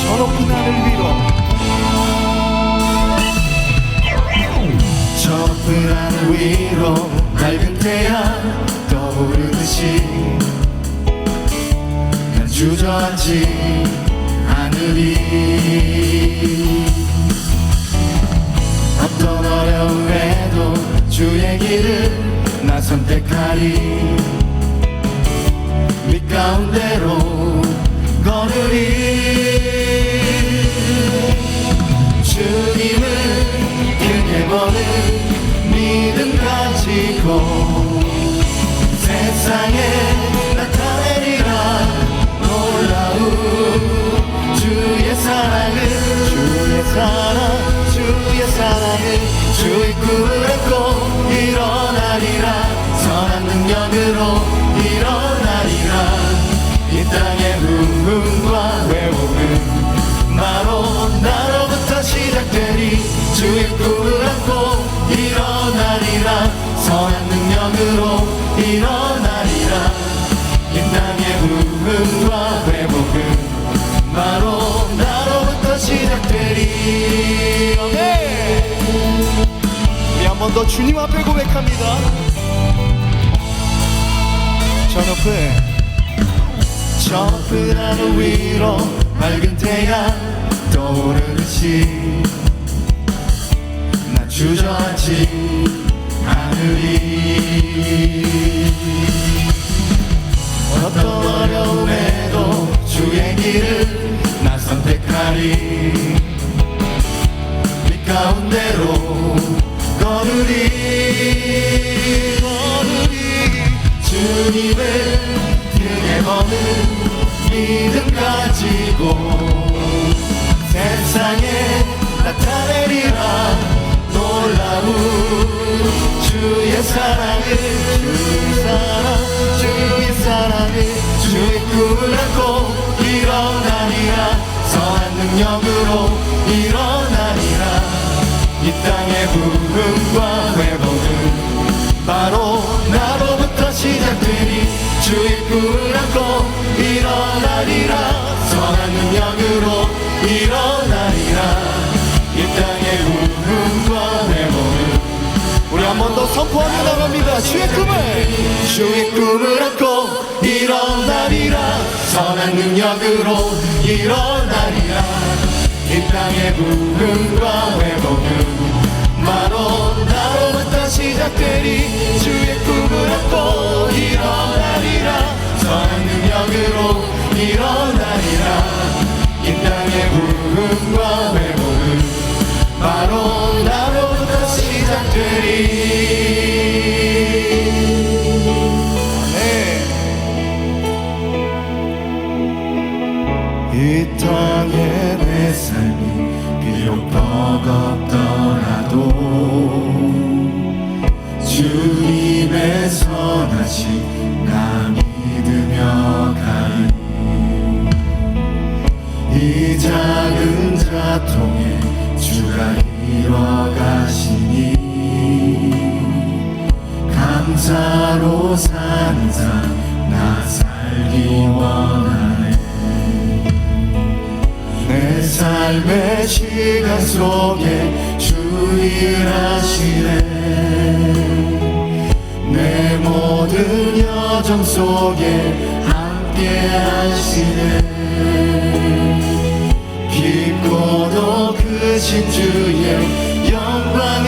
저 높은 하늘 위로 저 높은 하늘 위로 밝은 태양 떠오르듯이 난 주저앉지 하늘이 어떤 어려움에도 주의 길을 나 선택하리. 밑 가운데로 걸으리. 믿음 가지고 세상에 나타내리라. 놀라운 주의 사랑을 부흥과 회복은 바로 나로부터 시작되리. 우리 한 번 더 주님 앞에 고백합니다. 저 높은 저 높은 하늘 위로 밝은 태양 떠오르듯이 나 주저앉지 않으리 어떤 어려움에도 주의 길을 나 선택하리. 빛 가운데로 걸으리 걸으리. 주님을 크게 보는 믿음 가지고 세상에 나타내리라. 놀라운 주의 사랑을 주의 사랑 주의 꿈을 안고 일어나리라. 선한 능력으로 일어나리라. 이 땅의 부흥과 회복은 바로 나로부터 시작되니 주의 꿈을 한 번 더 선포하며 나갑니다. 주의 꿈을. 주의 꿈을 안고 일어나리라 선한 능력으로 일어나리라. 이 땅의 부흥과 회복은 바로 나로부터 시작되리. 주의 꿈을 안고 일어나리라 선한 능력으로 일어나리라. 이 땅의 부흥과 이 땅에 내 삶이 비록 버겁더라도 주님의 선하심 나 믿으며 가리 이 작은 자통에 주가 이뤄가시니 감사로 사는 삶나 살기 원하 삶의 시간 속에 주 일하시네. 내 모든 여정 속에 함께 하시네. 깊고도 크신 주의 영광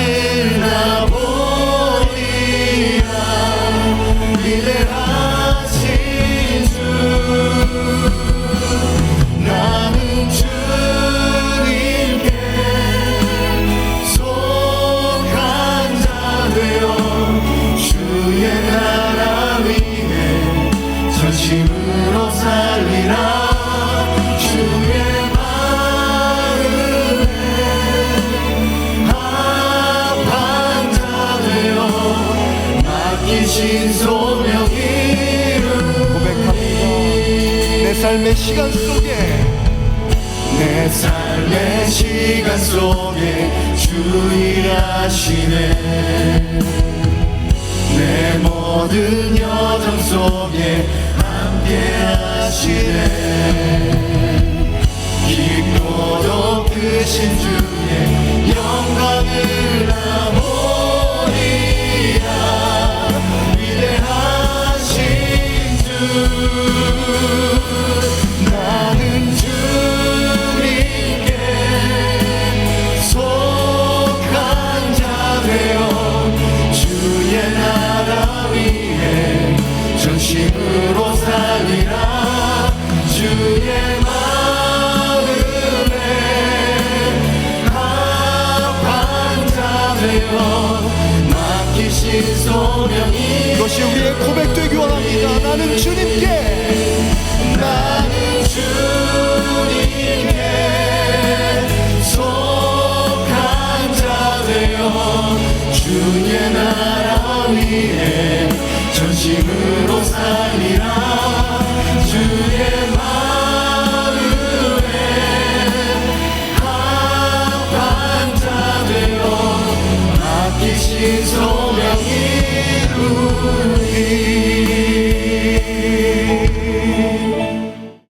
맡기신 소명 이루 고백합니다. 내 삶의 시간 속에. 내 삶의 시간 속에 주 일하시네. 내 모든 여정 속에 함께 하시네. 깊고도 크신 주의 전심으로 살리라. 주의 마음에 합한 자 되어 맡기신 소명이 이것이 우리의 고백되기 원합니다. 나는 주님께 나는 주님께 속한 자 되어 주의 나라 위에 전심으로 is all.